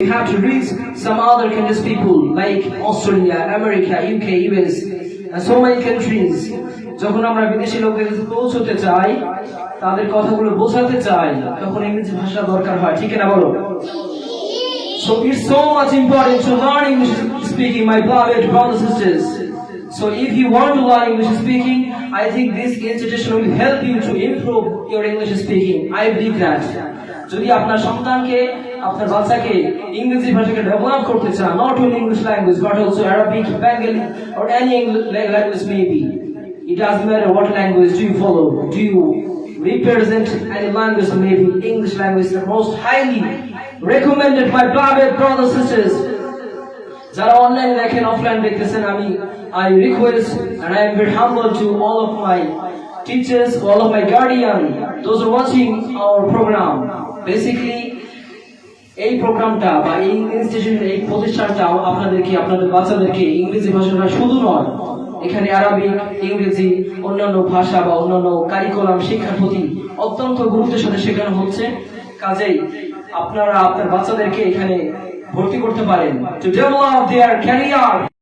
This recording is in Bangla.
We have to reach some other countries people like Australia, America, UK, US, and so many countries. যখন আমরা বিদেশি লোকের কাছে পৌঁছতে চাই তাদের কথাগুলো বোঝাতে চাই তখন ইংরেজি ভাষা দরকার হয় ঠিক না বলো So it's so much important to learn English speaking, my beloved brothers and sisters. So if you want to learn English speaking, I think this institution will help you to improve your English speaking. I believe that. যদি আপনার সন্তানকে আপনার বাচ্চাকে ইংরেজি ভাষাকে ডেভেলপ করতে চান not only English language but also Arabic Bengali or any language maybe it doesn't matter what language do you follow do you represent any language maybe english language is the most highly recommended my beloved brothers and sisters যারা অনলাইন দেখেন অফলাইন দেখতেছেন, আমি I request very humble to all of my teachers, all of my guardian, those who are watching our program. Basically, এই প্রোগ্রামটা বা এই ইনস্টিটিউশন এই প্রতিষ্ঠানটা আপনাদেরকে, আপনাদের বাচ্চাদেরকে ইংরেজি ভাষাটা শুধু নয়, এখানে আরবিক ইংরেজি, অন্যান্য ভাষা বা অন্যান্য কারিকুলাম শিক্ষার প্রতি অত্যন্ত গুরুত্বের সাথে শেখানো হচ্ছে। কাজেই আপনারা, আপনার বাচ্চাদেরকে এখানে ভর্তি করতে পারেন টু ডেভেলপ দেয়ার ক্যারিয়ার